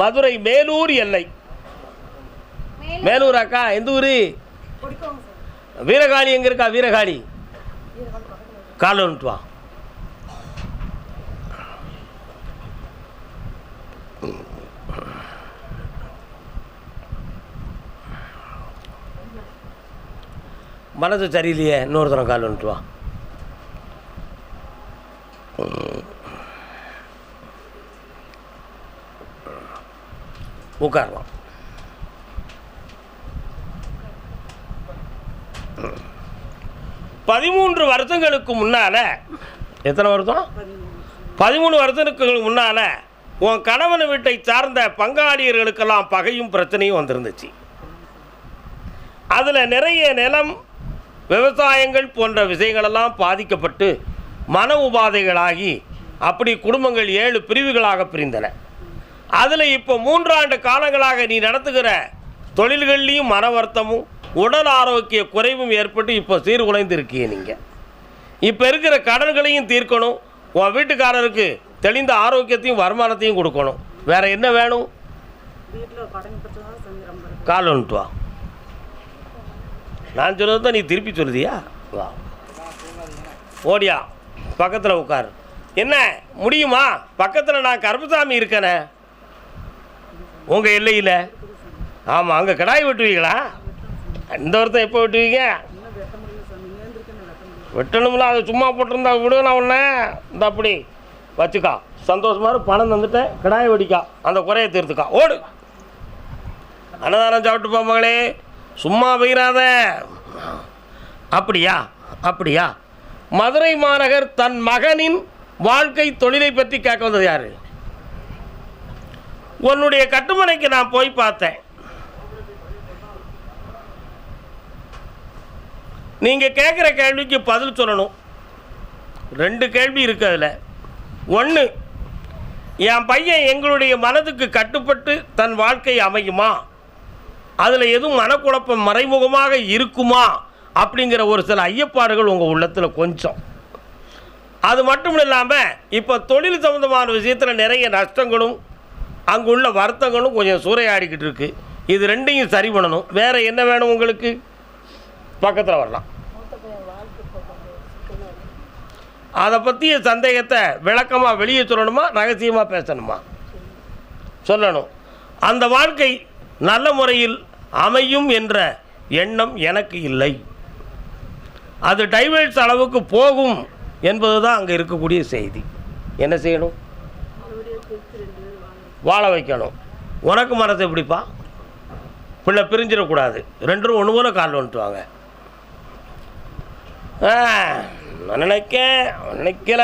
மதுரை மேலூர் எல்லை. மேலூர். அக்கா எந்த ஊர்? வீரகாளி எங்கே இருக்கா? வீரகாளி. கால் வந்துட்டு வா. மனசு சரியில்லையே இன்னொருத்தரம் கால் வந்துட்டு வா. உட்காரலாம் பதிமூன்று வருஷங்களுக்கு முன்னால் எத்தனை வருஷம் பதிமூணு வருஷத்துக்கு முன்னால் உன் கணவன் வீட்டை சார்ந்த பங்காளியர்களுக்கெல்லாம் பகையும் பிரச்சனையும் வந்திருந்துச்சு. அதில் நிறைய நிலம் விவசாயங்கள் போன்ற விஷயங்களெல்லாம் பாதிக்கப்பட்டு மன உபாதைகளாகி அப்படி குடும்பங்கள் ஏழு பிரிவுகளாக பிரிந்தன. அதில் இப்போ மூன்றாண்டு காலங்களாக நீ நடத்துகிற தொழில்கள்லேயும் மன வருத்தமும் உடல் ஆரோக்கிய குறைவும் ஏற்பட்டு இப்போ சீர்குலைந்து இருக்கீங்க நீங்கள் இப்போ இருக்கிற கடன்களையும் தீர்க்கணும். உன் வீட்டுக்காரருக்கு தெளிந்த ஆரோக்கியத்தையும் வருமானத்தையும் கொடுக்கணும். வேற என்ன வேணும். கால் வந்துட்டு வா. நான் சொன்னது தான் நீ திருப்பி சொல்லுதியா? வா. ஓடியா. பக்கத்தில் உட்காரு. என்ன முடியுமா? பக்கத்தில் நான் கருப்பசாமி இருக்கனே. உங்கள் எல்லையில்? ஆமாம் அங்கே கிடாய் வெட்டுவீங்களா? இந்த வருத்தம் எப்போ வெட்டுவீங்க? வெட்டணும்ல அது சும்மா போட்டிருந்தா விடுவேன் உடனே இந்த அப்படி. வச்சுக்கா. சந்தோஷமாக பணம் தந்துட்டேன் கிடாய் வெடிக்கா. அந்த குறையை தீர்த்துக்கா. ஓடு. அன்னதானம் சாப்பிட்டு போ சும்மா போயிடாத அப்படியா? அப்படியா? மதுரை மாநகர் தன் மகனின் வாழ்க்கை தொழிலை பற்றி கேட்க வந்தது யாரு? உன்னுடைய கட்டுமனைக்கு நான் போய் பார்த்தேன். நீங்கள் கேட்குற கேள்விக்கு பதில் சொல்லணும். ரெண்டு கேள்வி இருக்கு அதில். ஒன்று என் பையன் எங்களுடைய மனதுக்கு கட்டுப்பட்டு தன் வாழ்க்கை அமையுமா? அதில் எதுவும் மனக்குழப்பம் மறைமுகமாக இருக்குமா? அப்படிங்கிற ஒரு சில ஐயப்பாடுகள் உங்கள் உள்ளத்தில் கொஞ்சம். அது மட்டும் இல்லாமல் இப்போ தொழில் சம்மந்தமான விஷயத்தில் நிறைய நஷ்டங்களும் அங்குள்ள வர்த்தகனும் கொஞ்சம் சூறையாடிக்கிட்டு இருக்கு. இது ரெண்டையும் சரி பண்ணணும். வேறு என்ன வேணும் உங்களுக்கு? பக்கத்தில் வரலாம். அதை பற்றிய சந்தேகத்தை விளக்கமாக வெளியே சொல்லணுமா? ரகசியமாக பேசணுமா? சொல்லணும். அந்த வாழ்க்கை நல்ல முறையில் அமையும் என்ற எண்ணம் எனக்கு இல்லை. அது டைவர்ஸ் அளவுக்கு போகும் என்பது தான் அங்கே இருக்கக்கூடிய செய்தி. என்ன செய்யணும்? வாழ வைக்கணும். உனக்கு மரத்தை எப்படிப்பா? பிள்ளை பிரிஞ்சிடக்கூடாது. ரெண்டும் ஒன்று போல கால் வந்துட்டு வாங்க நினைக்கேன். நினைக்கல.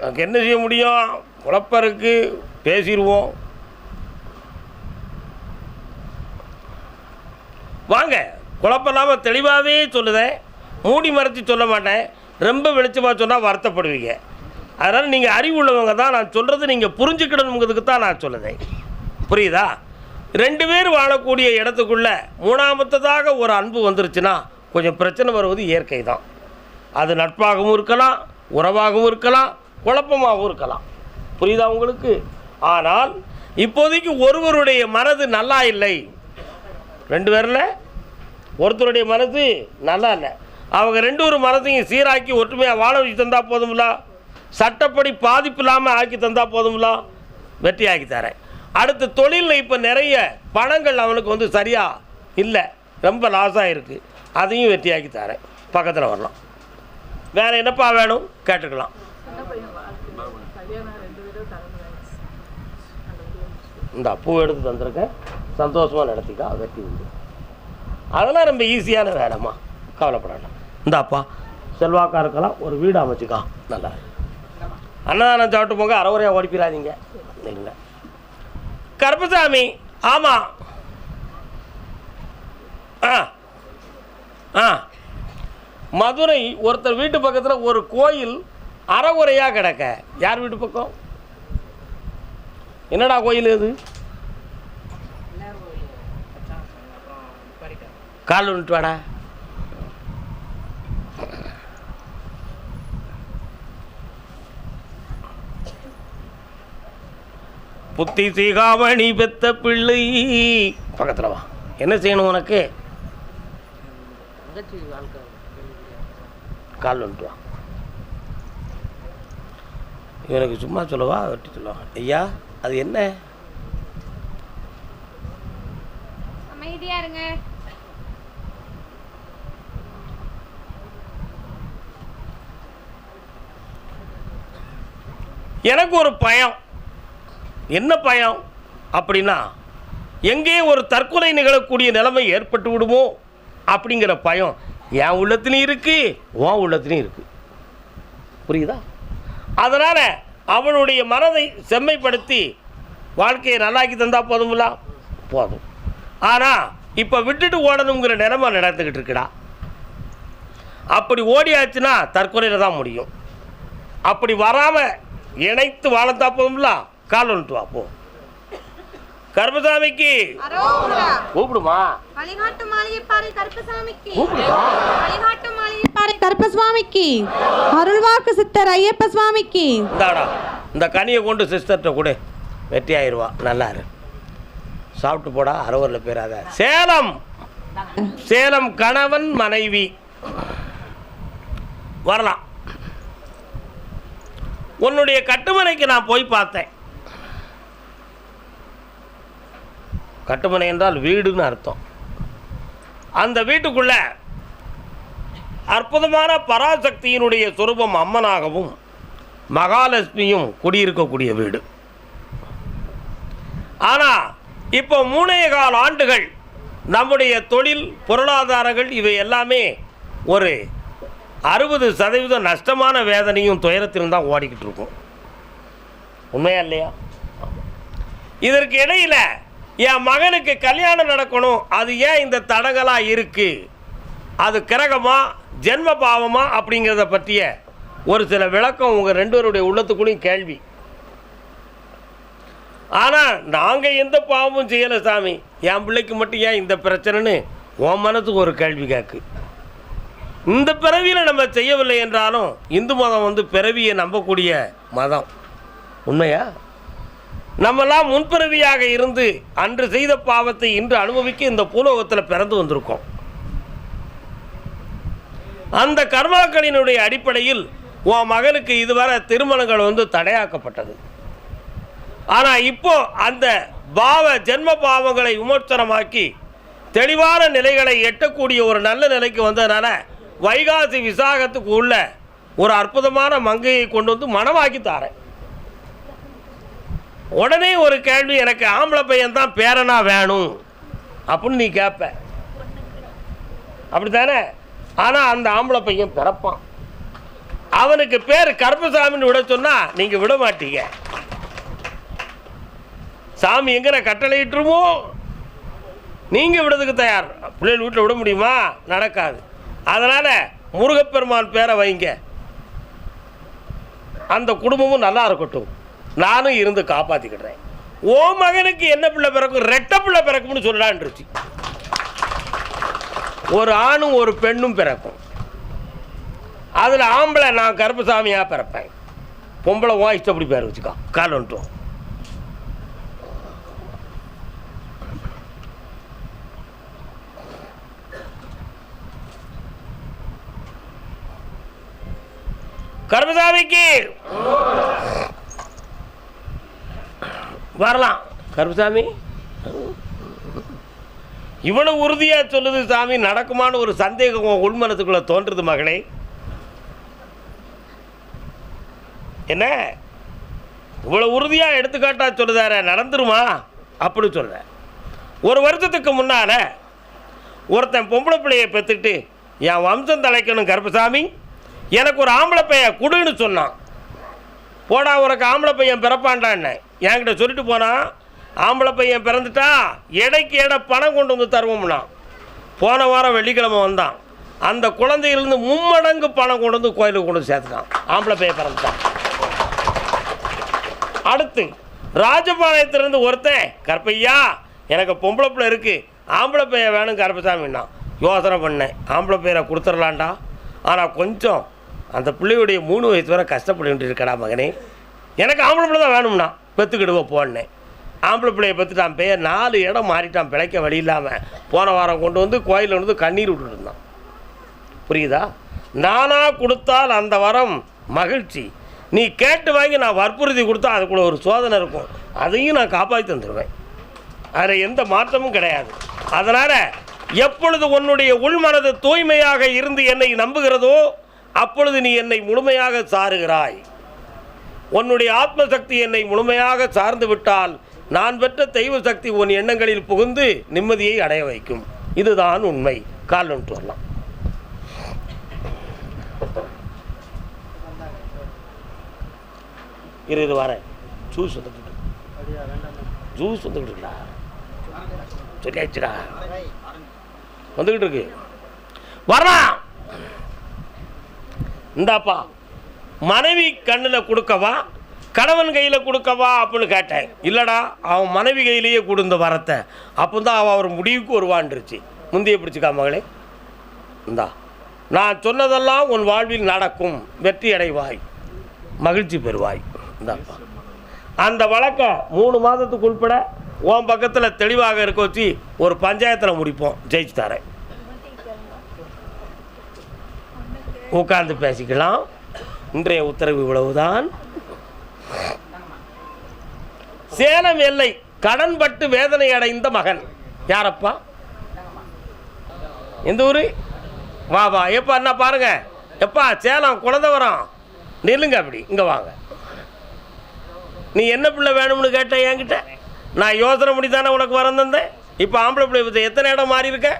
எனக்கு என்ன செய்ய முடியும்? குழப்பம் இருக்குது பேசிடுவோம். வாங்க. குழப்பம் இல்லாமல் தெளிவாகவே சொல்லுதேன். மூடி மறைச்சி சொல்ல மாட்டேன். ரொம்ப வெளிச்சமாக சொன்னால் வருத்தப்படுவீங்க. அதனால் நீங்கள் அறிவு உள்ளவங்க தான். நான் சொல்கிறது நீங்கள் புரிஞ்சுக்கிடணுங்கிறதுக்கு தான் நான் சொல்லுதேன். புரியுதா? ரெண்டு பேர் வாழக்கூடிய இடத்துக்குள்ள மூணாமத்ததாக ஒரு அன்பு வந்துருச்சுன்னா கொஞ்சம் பிரச்சனை வருவது இயற்கை தான் அது நட்பாகவும் இருக்கலாம் உறவாகவும் இருக்கலாம் குழப்பமாகவும் இருக்கலாம். புரியுதா உங்களுக்கு? ஆனால் இப்போதைக்கு ஒருவருடைய மனது நல்லா இல்லை. ரெண்டு பேரில்? ஒருத்தருடைய மனது நல்லா இல்லை. அவங்க ரெண்டு ஒரு மனதையும் சீராக்கி ஒற்றுமையாக வாழ வச்சு தந்தால் போதும்ல? சட்டப்படி பாதிப்பு இல்லாமல் ஆக்கி தந்தால் போதும்ல? வெற்றி ஆக்கி தரேன். அடுத்து தொழிலில் இப்போ நிறைய பணங்கள் அவனுக்கு வந்து சரியாக இல்லை. ரொம்ப லாஸாக இருக்குது அதையும் வெற்றியாக்கி தரேன். பக்கத்தில் வரலாம். வேறு என்னப்பா வேணும்? கேட்டுக்கலாம். இந்த பூ எடுத்து தந்திருக்கேன். சந்தோஷமாக நடத்திக்கா வெட்டி உண்டு. அதெல்லாம் ரொம்ப ஈஸியான வேலைம்மா. கவலைப்பட வேண்டாம் இந்தாப்பா செல்வாக்காக இருக்கலாம் ஒரு வீடு அமைச்சுக்கா. நல்லா அன்னதானம் சாப்பிட்டு போங்க அறவுரையாக ஓடிப்பிடாதீங்க இல்லை. கருப்பசாமி ஆமாம் ஆ. ஆ. மதுரை ஒருத்தர் வீட்டு பக்கத்தில் ஒரு கோயில் அறகுறையாக கிடக்க. யார் வீட்டு பக்கம்? என்னடா கோயில் இது? கால் விட்டு புத்தி சீகாமணி பெத்த பிள்ளை. பக்கத்தில் வா. என்ன செய்யணும் உனக்கு? கால் வந்துட்டு இவனுக்கு சும்மா சொல்லவா? வெட்டி சொல்லவா. ஐயா அது என்ன? அமைதியா இருங்க. எனக்கு ஒரு பயம். என்ன பயம்? அப்படின்னா எங்கே ஒரு தற்கொலை நிகழக்கூடிய நிலைமை ஏற்பட்டு விடுமோ? அப்படிங்கிற பயம் என் உள்ளத்துலையும் இருக்குது உன் உள்ளத்துலையும் இருக்குது புரியுதா? அதனால் அவனுடைய மனதை செம்மைப்படுத்தி வாழ்க்கையை நல்லாக்கி தந்தால் போதும்ல போதும். ஆனால் இப்போ விட்டுட்டு ஓடணுங்கிற நிலைமை நடந்துக்கிட்டு இருக்குடா. அப்படி ஓடியாச்சுன்னா தற்கொலையில் தான் முடியும். அப்படி வராமல் இணைத்து வாழ்ந்தால் போதும்ல கால் வந்துட்டு வா போ. கருமசாமிக்கு அரோகரா. கூப்பிடுமா? வழிகாட்டு மாளிகைப்பாறை கருப்பசாமிக்கு. கூப்பிடுமா? வழிகாட்டு மாளிகைப்பாறை கருப்பசுவாமிக்கு அருள்வாக்கு சித்தர் ஐயப்ப சுவாமிக்கு இந்தாடா இந்த கனியை கொண்டு சிஸ்டர்கிட்ட கொடு. வெற்றி ஆயிடுவா நல்லா இரு. சாப்பிட்டு போடா அறுவரில் பேராத சேலம். சேலம் கணவன் மனைவி. வரலாம். உன்னுடைய கட்டுமனைக்கு நான் போய் பார்த்தேன். கட்டுமனை என்றால் வீடுன்னு அர்த்தம். அந்த வீட்டுக்குள்ள அற்புதமான பராசக்தியினுடைய சொரூபம் அம்மனாகவும் மகாலட்சுமியும் குடியிருக்கக்கூடிய வீடு. ஆனால் இப்போ மூணே கால் ஆண்டுகள் நம்முடைய தொழில் பொருளாதாரங்கள் இவை எல்லாமே ஒரு அறுபது சதவீதம் நஷ்டமான வேதனையும் துயரத்திலும் தான் ஓடிக்கிட்டு இருக்கும். உண்மையா இல்லையா? இதற்கு இடையில என் மகனுக்கு கல்யாணம் நடக்கணும். அது ஏன் இந்த தடங்களாக இருக்குது அது கிரகமா ஜென்ம பாவமா அப்படிங்கிறத பற்றிய ஒரு சில விளக்கம் உங்கள் ரெண்டுவருடைய உள்ளத்துக்குள்ளேயும் கேள்வி. ஆனால் நாங்கள் எந்த பாவமும் செய்யலை சாமி. என் பிள்ளைக்கு மட்டும் ஏன் இந்த பிரச்சனைன்னு உன் மனதுக்கு ஒரு கேள்வி கேட்கு இந்த பிறவியில் நம்ம செய்யவில்லை என்றாலும் இந்து மதம் வந்து பிறவியை நம்பக்கூடிய மதம். உண்மையா? நம்மெல்லாம் முன்பிறவியாக இருந்து அன்று செய்த பாவத்தை இன்று அனுபவிக்க இந்த பூலோகத்தில் பிறந்து வந்திருக்கோம். அந்த கர்மாக்களினுடைய அடிப்படையில் உன் மகனுக்கு இதுவரை திருமணங்கள் வந்து தடையாக்கப்பட்டது. ஆனால் இப்போ அந்த பாவ ஜென்ம பாவங்களை விமோச்சனமாக்கி தெளிவான நிலைகளை எட்டக்கூடிய ஒரு நல்ல நிலைக்கு வந்ததுனால வைகாசி விசாகத்துக்கு உள்ள ஒரு அற்புதமான மங்கையை கொண்டு வந்து மனமாக்கி தாரேன். உடனே ஒரு கேள்வி எனக்கு ஆம்பளை பையன் தான் பேரனா வேணும் அப்படின்னு நீ கேட்ப அப்படித்தானே? ஆனால் அந்த ஆம்பளை பையன் பிறப்பான். அவனுக்கு பேர் கருப்பசாமின்னு விட சொன்னா நீங்க விட மாட்டீங்க. சாமி எங்கன கட்டளையிட்டுருமோ? நீங்க விடுறதுக்கு தயார். பிள்ளைகள் வீட்டில் விட முடியுமா? நடக்காது. அதனால முருகப்பெருமான் பேரை வைங்க. அந்த குடும்பமும் நல்லா இருக்கட்டும். நானும் இருந்து காப்பாற்றிக்கிடுறேன் ஓ மகனுக்கு என்ன பிள்ளை பிறக்கும்? ரெட்டை பிள்ளை பிறக்கும்னு சொல்லலான்ருச்சு ஒரு ஆணும் ஒரு பெண்ணும் பிறக்கும். அதில் ஆம்பளை நான் கருப்பசாமியாக பிறப்பேன். பொம்பளை உன் இஷ்டப்படி பேர் வச்சுக்கோ. காலன்ட்டும் வந்துட்டோம். கருப்பசாமிக்கு! வரலாம். கருப்பசாமி? இவ்வளவு உறுதியாக சொல்லுது சாமி நடக்குமான்னு ஒரு சந்தேகம் உன் உள்மனத்துக்குள்ள தோன்றுது மகளே என்ன? இவ்வளோ உறுதியாக எடுத்துக்காட்டா சொல்லுதார நடந்துருமா? அப்படி சொல்கிறேன் ஒரு வருஷத்துக்கு முன்னால் ஒருத்தன் பொம்பளை பிள்ளையை பெற்றுட்டு என் வம்சம் தலைக்கணும் கருப்பசாமி. எனக்கு ஒரு ஆம்பளை பைய கொடுன்னு சொன்னான். போடா உனக்கு ஆம்பளை பையன் பிறப்பான்டான்னு. என்கிட்ட சொல்லிட்டு போனான் ஆம்பளை பையன் பிறந்துட்டா எடைக்கு எடை பணம் கொண்டு வந்து தருவோம்னா. போன வாரம் வெள்ளிக்கிழமை வந்தான். அந்த குழந்தையிலிருந்து மும்மடங்கு பணம் கொண்டு வந்து கோயிலுக்கு கொண்டு சேர்த்துட்டான். ஆம்பளை பையன் பிறந்துட்டான். அடுத்து ராஜபாளையத்திலேருந்து ஒருத்தன் கற்பையா எனக்கு பொம்பளை பிள்ளை இருக்குது ஆம்பளை பையன் வேணும் கருப்பசாமின்னா. யோசனை பண்ணேன். ஆம்பளை பையனை கொடுத்துடலான்டா ஆனால் கொஞ்சம் அந்த பிள்ளையுடைய மூணு வயசு வரை கஷ்டப்பட்டு இருக்கடா மகனே. எனக்கு ஆம்பளை பிள்ளை தான் வேணும்னா பெற்றுக்கிடுவோம் போனேன். ஆம்பளை பிள்ளைய பெற்றுட்டான் பெயர் நாலு இடம் மாறிட்டான் பிழைக்க வழி இல்லாமல் போன வாரம் கொண்டு வந்து கோயிலில் வந்து கண்ணீர் விட்டுட்டு இருந்தான். புரியுதா? நானாக கொடுத்தால் அந்த வரம் மகிழ்ச்சி. நீ கேட்டு வாங்கி நான் வற்புறுத்தி கொடுத்தா அதுக்குள்ள ஒரு சோதனை இருக்கும். அதையும் நான் காப்பாற்றி தந்துடுவேன் அதில் எந்த மாற்றமும் கிடையாது. அதனால் எப்பொழுது உன்னுடைய உள்மனது தூய்மையாக இருந்து என்னை நம்புகிறதோ அப்பொழுது நீ என்னை முழுமையாக சாருகிறாய். உன்னுடைய ஆத்ம சக்தி என்னை முழுமையாக சார்ந்து விட்டால் நான் பெற்ற தெய்வ சக்தி உன் எண்ணங்களில் புகுந்து நிம்மதியை அடைய வைக்கும். இதுதான் உண்மை. கால் ஒன்று வரலாம். இரு இரு வரேன். ஜூஸ் வந்துட்டு ஜூஸ் வந்துக்கிட்டு சரி சொல்லியாச்சுடா வந்துக்கிட்டு இருக்கு. வரலாம். இந்தாப்பா மனைவி கண்ணில் கொடுக்கவா கணவன் கையில் கொடுக்கவா அப்படின்னு கேட்டேன். இல்லைடா அவன் மனைவி கையிலேயே கொடுந்த வரத்தை. அப்போ தான் அவன் அவர் முடிவுக்கு வருவான்ருச்சு முந்தைய பிடிச்சிக்கா மகளே. இந்தா நான் சொன்னதெல்லாம் உன் வாழ்வில் நடக்கும். வெற்றி அடைவாய். மகிழ்ச்சி பெறுவாய். இந்தாப்பா. அந்த வழக்கை மூணு மாதத்துக்கு உள்பட உன் பக்கத்தில் தெளிவாக இருக்க வச்சு ஒரு பஞ்சாயத்தில் முடிப்போம். ஜெயிச்சு தரேன். உட்கார்ந்து பேசிக்கலாம். இன்றைய உத்தரவு இவ்வளவுதான். சேலம் எல்லை கடன்பட்டு வேதனை அடைந்த மகன். யாரப்பா? எந்த ஊரு? வா வா. எப்பா என்ன பாருங்க. எப்பா சேலம் குலதவரம். நில்லுங்க அப்படி. இங்கே வாங்க. நீ என்ன பிள்ளை வேணும்னு கேட்ட என்கிட்ட? நான் யோசனை பண்ணி தானே உனக்கு வரம் தந்தேன். இப்போ ஆம்பளை பிள்ளை எத்தனை இடம் மாறி இருக்க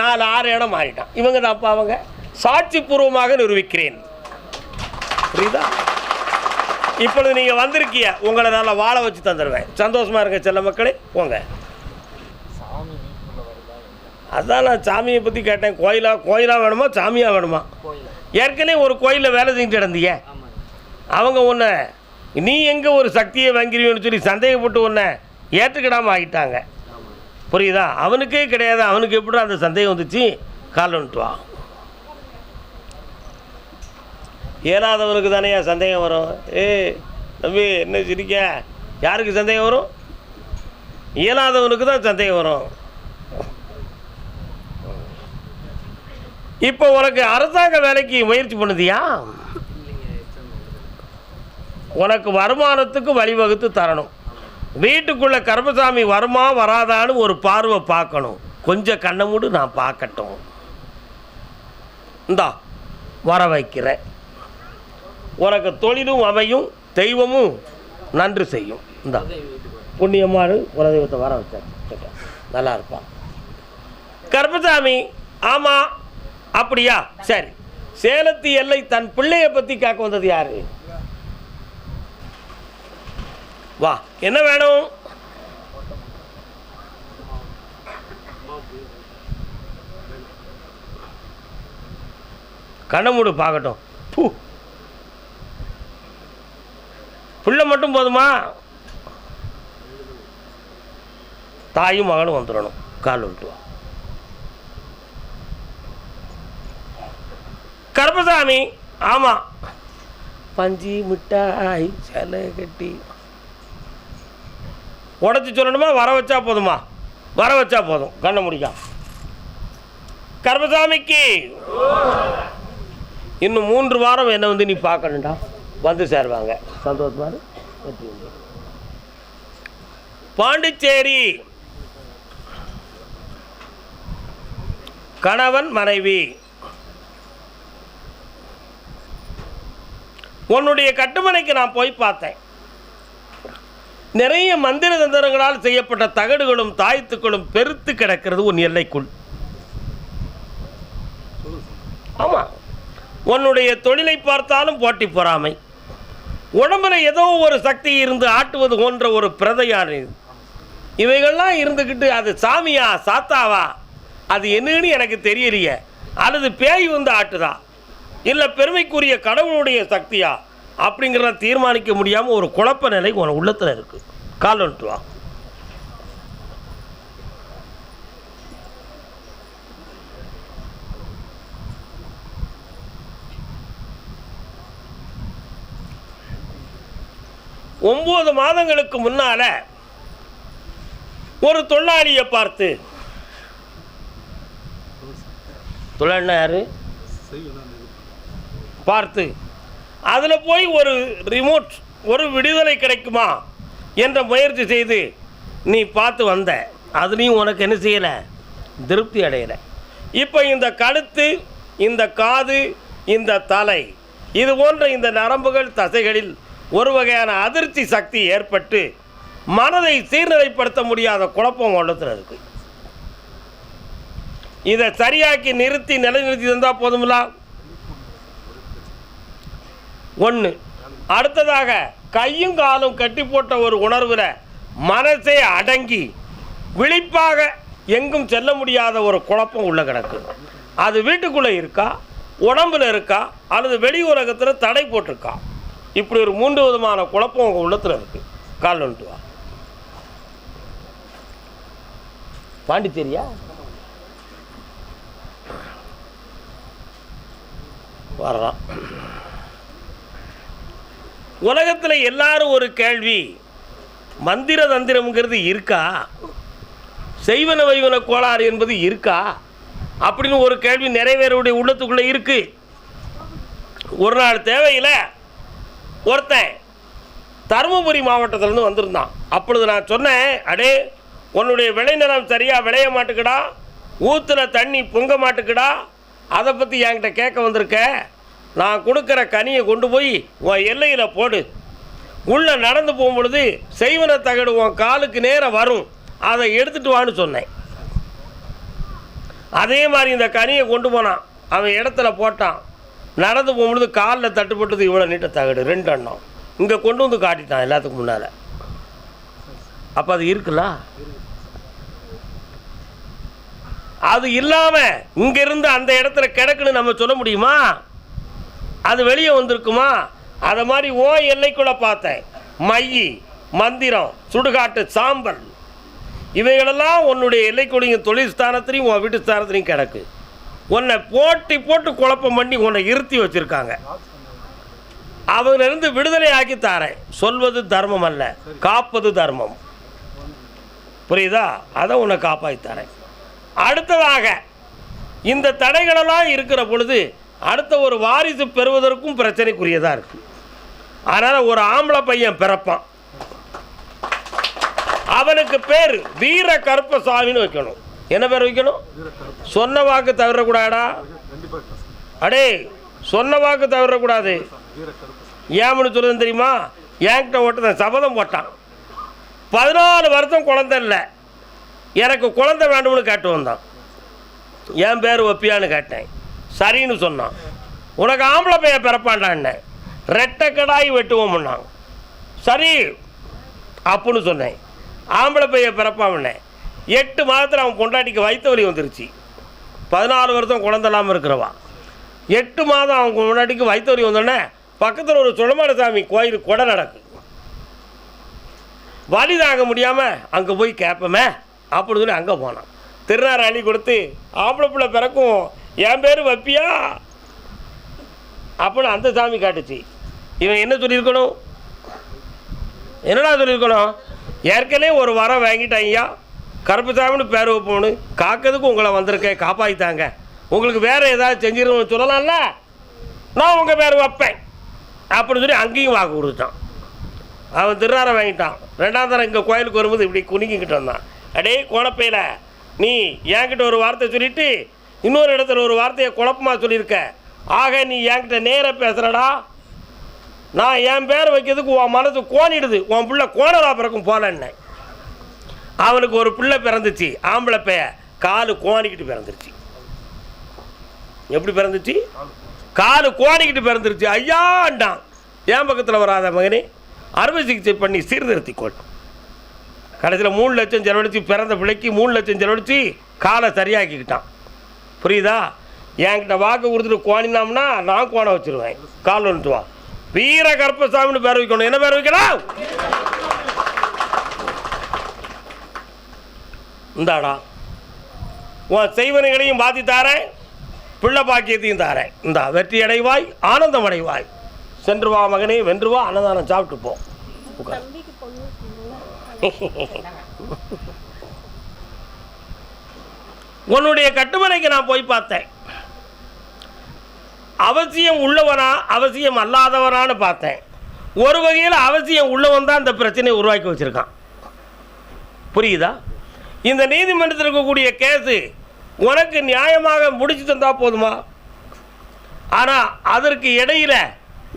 நாலு ஆறு இடம் மாறிட்டான். இவங்க தான் அப்பா அவங்க? சாட்சி பூர்வமாக நிரூபிக்கிறேன். புரியுதா? இப்பொழுது நீங்கள் வந்திருக்கிய உங்களை நல்லா வாழ வச்சு தந்துடுவேன் சந்தோஷமா இருங்க செல்ல மக்களே. போங்க. அதான் நான் சாமியை பற்றி கேட்டேன். கோயிலா கோயிலா வேணுமா சாமியா வேணுமா? ஏற்கனவே ஒரு கோயிலில் வேலை செஞ்சுட்டு இருந்தீங்க அவங்க உன்னை நீ எங்கே ஒரு சக்தியை வாங்கிறீன்னு சொல்லி சந்தேகப்பட்டு உன்னை ஏற்றுக்கிடாமல் ஆகிட்டாங்க. புரியுதா? அவனுக்கே கிடையாது. அவனுக்கு எப்படி அந்த சந்தேகம் வந்துச்சு? கால் வா. இயலாதவனுக்கு தானேயா சந்தேகம் வரும். ஏ தம்பி என்ன சிரிக்க? யாருக்கு சந்தேகம் வரும்? இயலாதவனுக்கு தான் சந்தேகம் வரும். இப்போ உனக்கு அரசாங்க வேலைக்கு முயற்சி பண்ணுதியா? உனக்கு வருமானத்துக்கு வழிவகுத்து தரணும். வீட்டுக்குள்ள கர்மசாமி வருமா வராதான்னு ஒரு பார்வை பார்க்கணும். கொஞ்சம் கண்ணை மூடு நான் பார்க்கட்டும். இந்தா வர வைக்கிறேன். உனக்கு தொழிலும் அமையும் தெய்வமும் நன்றி செய்யும். இந்தா. புண்ணியமானு குலதெய்வத்தை வர வச்சார் நல்லா இருப்பான் கர்மசாமி ஆமாம் அப்படியா? சரி. சேலத்து எல்லை தன் பிள்ளையை பற்றி கேட்க வந்தது யாரு? வா என்ன வேணும்? கண்ணை மூடு பார்க்கட்டும். பூ. பிள்ளை மட்டும் போதுமா? தாயும் மகனும் வந்துடணும். கால் விட்டுவா கருப்பசாமி ஆமாம் பஞ்சி மிட்டாய் சிலை கட்டி. உடச்சி சொல்லணுமா? வர வச்சா போதுமா? வர வச்சா போதும். கண்ணை முடிക്കാം கருப்பசாமிக்கு. இன்னும் மூன்று வாரம் என்னை வந்து நீ பார்க்கணுண்டா வந்து சேருவாங்க. வெற்றி உண்டு. பாண்டிச்சேரி. கணவன் மனைவி. உன்னுடைய கட்டுமனைக்கு நான் போய் பார்த்தேன். நிறைய மந்திர தந்திரங்களால் செய்யப்பட்ட தகடுகளும் தாயத்துக்களும் பெருத்து கிடக்கிறது உன் எல்லைக்குள். ஆமாம் உன்னுடைய தொழிலை பார்த்தாலும் போட்டி பொறாமை. உடம்புல ஏதோ ஒரு சக்தி இருந்து ஆட்டுவது போன்ற ஒரு பிரதையான இவைகள்லாம் இருந்துக்கிட்டு அது சாமியா சாத்தாவா? அது என்னன்னு எனக்கு தெரியலையே. அல்லது பேய் வந்து ஆட்டுதா? இல்லை பெருமைக்குரிய கடவுளுடைய சக்தியா? அப்படிங்கிறத தீர்மானிக்க முடியாமல் ஒரு குழப்ப நிலை உன் உள்ளத்தில் இருக்குது கால் வந்துட்டு வா. ஒம்பது மாதங்களுக்கு முன்னால் ஒரு தொழிலாளியை பார்த்து தொழிலாளினா யாரு? பார்த்து அதில் போய் ஒரு ரிமோட் ஒரு விடுதலை கிடைக்குமா என்ற முயற்சி செய்து நீ பார்த்து வந்த. அதுலேயும் உனக்கு என்ன செய்யலை? திருப்தி அடையலை. இப்போ இந்த கழுத்து இந்த காது இந்த தலை இது போன்ற இந்த நரம்புகள் தசைகளில் ஒரு வகையான அதிர்ச்சி சக்தி ஏற்பட்டு மனதை சீர்நிலைப்படுத்த முடியாத குழப்பம் உள்ளத்தில் இருக்குது இதை சரியாக்கி நிறுத்தி நிலைநிறுத்தி இருந்தால் போதுமில்லா ஒன்று அடுத்ததாக கையும் காலும் கட்டி போட்ட ஒரு உணர்வில் மனசே அடங்கி விழிப்பாக எங்கும் செல்ல முடியாத ஒரு குழப்பம் உள்ள கிடக்கு. அது வீட்டுக்குள்ளே இருக்கா? உடம்புல இருக்கா? அல்லது வெளி உலகத்தில் தடை போட்டிருக்கா? இப்படி ஒரு மூன்று விதமான குழப்பம் உங்கள் உள்ளத்தில் இருக்குது கால் வந்துட்டு வா. பாண்டிச்சேரியா? வர்றான். உலகத்தில் எல்லாரும் ஒரு கேள்வி. மந்திர தந்திரம்ங்கிறது இருக்கா? செய்வன வைவன கோளாறு என்பது இருக்கா? அப்படின்னு ஒரு கேள்வி நிறைவேறவுடைய உள்ளத்துக்குள்ளே இருக்குது ஒரு நாள் தேவையில்லை. ஒருத்தன் தருமபுரி மாவட்டத்திலேருந்து வந்திருந்தான். அப்பொழுது நான் சொன்னேன் அடே உன்னுடைய விளைநிலம் சரியாக விளைய மாட்டுக்குடா? ஊற்றுல தண்ணி பொங்க மாட்டுக்குடா? அதை பற்றி என்கிட்ட கேட்க வந்திருக்க? நான் கொடுக்குற கனியை கொண்டு போய் உன் எல்லையில் போடு. உள்ளே நடந்து போகும்பொழுது செய்வன தகடு உன் காலுக்கு நேரம் வரும். அதை எடுத்துட்டு வான்னு சொன்னேன். அதே மாதிரி இந்த கனியை கொண்டு போனான். அவன் இடத்துல போட்டான். நடந்து போகும்பொழுது காலில் தட்டுப்பட்டது இவ்வளோ நீட்ட தகடு ரெண்டு அண்ணம். இங்கே கொண்டு வந்து காட்டிட்டான் எல்லாத்துக்கும் முன்னால். அப்போ அது இருக்குல்ல? அது இல்லாமல் இங்கேருந்து அந்த இடத்துல கிடக்குன்னு நம்ம சொல்ல முடியுமா? அது வெளியே வந்திருக்குமா? அதை மாதிரி ஓ எல்லைக்குள்ளே பார்த்தேன். மையி மந்திரம் சுடுகாட்டு சாம்பல். இவைகளெல்லாம் உன்னுடைய எல்லைக்குள்ள தொழில் ஸ்தானத்திலையும் உன் வீட்டு ஸ்தானத்திலையும் கிடக்கு. உன்னை போட்டி போட்டு குழப்பம் பண்ணி உன்னை இருத்தி வச்சுருக்காங்க. அவங்களிருந்து விடுதலை ஆக்கி தாரேன். சொல்வது தர்மம் அல்ல காப்பது தர்மம். புரியுதா? அதை உன்னை காப்பாற்றி தரேன். அடுத்ததாக இந்த தடைகளெல்லாம் இருக்கிற பொழுது அடுத்த ஒரு வாரிசு பெறுவதற்கும் பிரச்சனைக்குரியதாக இருக்குது அதனால் ஒரு ஆம்பளை பையன் பிறப்பான். அவனுக்கு பேர் வீர கருப்பசாமின்னு வைக்கணும். என்ன பேர் வைக்கணும்? சொன்ன வாக்கு தவிரக்கூடாடா அடே சொன்ன வாக்கு தவிரக்கூடாது ஏன்னு சொல்லுன்னு தெரியுமா? என்கிட்ட ஓட்டுதான் சபதம் போட்டான். பதினாலு வருஷம் குழந்தை இல்லை. எனக்கு குழந்தை வேண்டும்னு கேட்டு வந்தான். என் பேர் ஒப்பியான்னு கேட்டேன். சரின்னு சொன்னான். உனக்கு ஆம்பளை பையன் பிறப்பான்டான்னு ரெட்டை கடாய் வெட்டுவோம்னாங்க சரி அப்புடின்னு சொன்னேன். ஆம்பளை பையன் பிறப்பான்னே எட்டு மாதத்தில் அவன் பொண்டாட்டிக்கு வயிற்று வலி வந்துருச்சு. பதினாலு வருஷம் குழந்தை இல்லாமல் இருக்கிறவா. எட்டு மாதம் அவங்க முன்னாடிக்கு வயிற்று வலி வந்தோடனே பக்கத்தில் ஒரு சுடமாடசாமி கோயில் கொடை நடக்கும் வலி தாங்க முடியாமல் அங்கே போய் கேட்போமே அப்படின்னு சொல்லி அங்கே போனான். திருநாறு அள்ளி கொடுத்து ஆம்பளை பிள்ளை பிறக்கும் என் பேர் வப்பியா? அப்படின்னு அந்த சாமி காட்டுச்சு. இவன் என்ன சொல்லியிருக்கணும்? என்னடா சொல்லியிருக்கணும்? ஏற்கனவே ஒரு வரம் வாங்கிட்டாங்கய்யா கருப்பு கருப்புசாமின்னு பேர் வைப்போன்னு காக்கிறதுக்கு உங்களை வந்திருக்கேன் காப்பாற்றித்தாங்க உங்களுக்கு வேறு ஏதாவது செஞ்சிருக்கணும்னு சொல்லலாம்ல? நான் உங்கள் பேர் வைப்பேன். அப்படின்னு சொல்லி அங்கேயும் வாக்கு கொடுத்தான். அவன் திருநாரை வாங்கிட்டான். ரெண்டாம் தரம் இங்கே கோயிலுக்கு வரும்போது இப்படி குனிங்கிக்கிட்டு வந்தான் அடே கோணப்பையில் நீ என்கிட்ட ஒரு வார்த்தை சொல்லிவிட்டு இன்னொரு இடத்துல ஒரு வார்த்தையை குழப்பமாக சொல்லியிருக்க. ஆக நீ என்கிட்ட நேராக பேசுகிறடா நான் என் பேர் வைக்கிறதுக்கு உன் மனசு கோணிடுது. உன் பிள்ளை கோணலா பிறக்கும் போலன்னு அவனுக்கு ஒரு பிள்ளை பிறந்துச்சு ஆம்பளை பைய. காலு கோணிக்கிட்டு பிறந்துருச்சு. எப்படி பிறந்துச்சு? காலு கோணிக்கிட்டு பிறந்துருச்சு. ஐயாண்டான் என் பக்கத்தில் வராத மகனே அறுவை சிகிச்சை பண்ணி சீர்திருத்தி சீர்திருத்திக்கொள். கடைசியில் மூணு லட்சம் செலவழித்து பிறந்த பிள்ளைக்கு மூணு லட்சம் செலவழித்து காலை சரியாக்கிக்கிட்டான். புரியுதா? என்கிட்ட வாக்கு கொடுத்துட்டு கோணினோம்னா நான் கோண வச்சிருவேன். கால் வந்துட்டு வா. வீர கருப்பசாமின்னு பேர் வைக்கணும். என்ன பேர் வைக்கலாம்? இந்தாடா. உன் செய்வனைகளையும் பாத்தி தாரேன் பிள்ளை பாக்கியத்தையும் தாரேன். இந்தா வெற்றி அடைவாய் ஆனந்தம் அடைவாய். சென்று வா மகனே வென்று வா அன்னதானம் சாப்பிட்டு போ. உன்னுடைய கட்டுமனைக்கு நான் போய் பார்த்தேன். அவசியம் உள்ளவனா அவசியம் அல்லாதவனான்னு பார்த்தேன். ஒரு வகையில் அவசியம் உள்ளவன் தான் இந்த பிரச்சனையை உருவாக்கி வச்சுருக்கான். புரியுதா? இந்த நீதிமன்றத்தில் இருக்கக்கூடிய கேஸு உனக்கு நியாயமாக முடிச்சு தந்தா போதுமா? ஆனால் அதற்கு இடையில்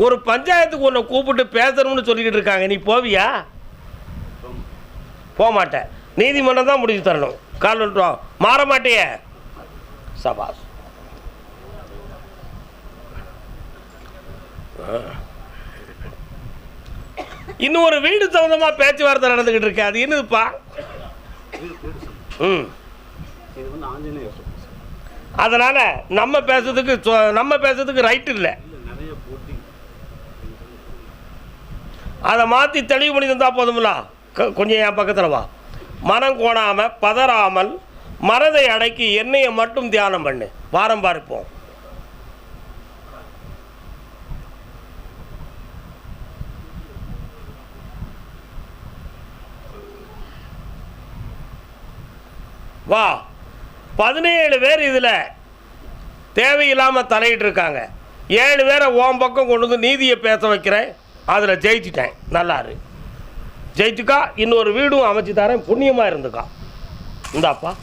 ஒரு பஞ்சாயத்துக்கு உன்னை கூப்பிட்டு பேசணும்னு சொல்லிக்கிட்டு இருக்காங்க. நீ போவியா? போக மாட்டேன் நீதிமன்றம் தான் முடிச்சு தரணும். கால் விட்டுரும் மாற மாட்டியே. சபாஸ் இன்னும் ஒரு வீடு சம்மந்தமாக பேச்சுவார்த்தை நடந்துக்கிட்டு இருக்கு. அது என்னதுப்பா? ம். இது வந்து ஆஞ்சநேயர் சொல். அதனால் நம்ம பேசுறதுக்கு நம்ம பேசுறதுக்கு ரைட் இல்லை. அதை மாற்றி தெளிவு பண்ணி தந்தா போதுமில்ல கொஞ்சம் என் பக்கத்தில் வா. மனம் கோணாமல் பதறாமல் மனதை அடக்கி எண்ணெயை மட்டும் தியானம் பண்ணு. வாரம் பார்ப்போம். வா. பதினேழு பேர் இதில் தேவையில்லாமல் தலையிட்டிருக்காங்க. ஏழு பேரை ஓம் பக்கம் கொண்டு வந்து நீதியை பேச வைக்கிறேன். அதில் ஜெயிச்சிட்டேன். நல்லாரு. ஜெயிச்சுக்கா. இன்னொரு வீடும் அமைச்சு தரேன். புண்ணியமாக இருந்துக்கா. இந்தாப்பா.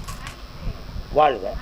வாழ்க.